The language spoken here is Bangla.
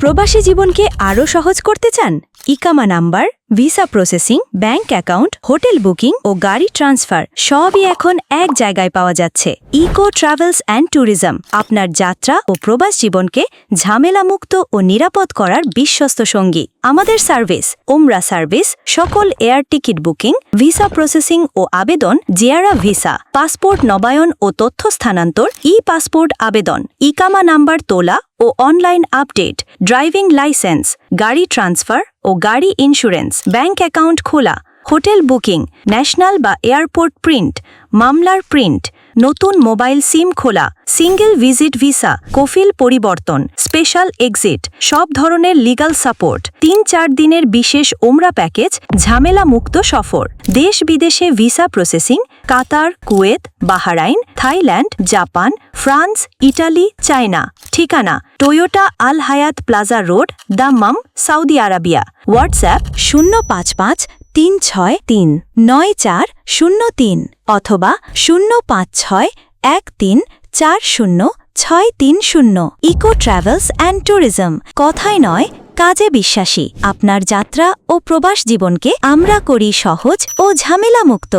প্রবাসী জীবনকে আরও সহজ করতে চান? ইকামা number visa processing, bank account, hotel booking ও গাড়ি ট্রান্সফার সবই এখন এক জায়গায় পাওয়া যাচ্ছে। ইকো ট্রাভেলস অ্যান্ড ট্যুরিজম, আপনার যাত্রা ও প্রবাস জীবনকে ঝামেলামুক্ত ও নিরাপদ করার বিশ্বস্ত সঙ্গী। আমাদের সার্ভিস ওমরা সার্ভিস, সকল air ticket booking, visa processing ও আবেদন, জিয়ারা ভিসা, পাসপোর্ট নবায়ন ও তথ্য স্থানান্তর ই পাসপোর্ট আবেদন, ইকামা নাম্বার তোলা ও অনলাইন আপডেট, ড্রাইভিং লাইসেন্স গাড়ি ট্রান্সফার ও গাড়ি ইন্স্যুরেন্স, ব্যাংক অ্যাকাউন্ট খোলা, হোটেল বুকিং, ন্যাশনাল বা এয়ারপোর্ট প্রিন্ট, মামলার প্রিন্ট নতুন মোবাইল সিম খোলা, সিঙ্গেল ভিজিট ভিসা, কফিল পরিবর্তন, স্পেশাল এক্সিট, সব ধরনের লিগাল সাপোর্ট, তিন চার দিনের বিশেষ ওমরা প্যাকেজ ঝামেলা মুক্ত সফর। দেশ বিদেশে visa processing, Qatar, Kuwait, Bahrain, Thailand, Japan, France, Italy, China. ঠিকানা, Toyota Al Hayat Plaza road, Dammam Saudi Arabia. WhatsApp শূন্য পাঁচ পাঁচ তিন ছয় তিন, নয় চার শূন্য তিন অথবা শূন্য পাঁচ ছয় এক তিন চার শূন্য ছয় তিন শূন্য। ইকো ট্রাভেলস অ্যান্ড ট্যুরিজম কথায় নয়, কাজে বিশ্বাসী। আপনার যাত্রা ও প্রবাস জীবনকে আমরা করি সহজ ও ঝামেলামুক্ত।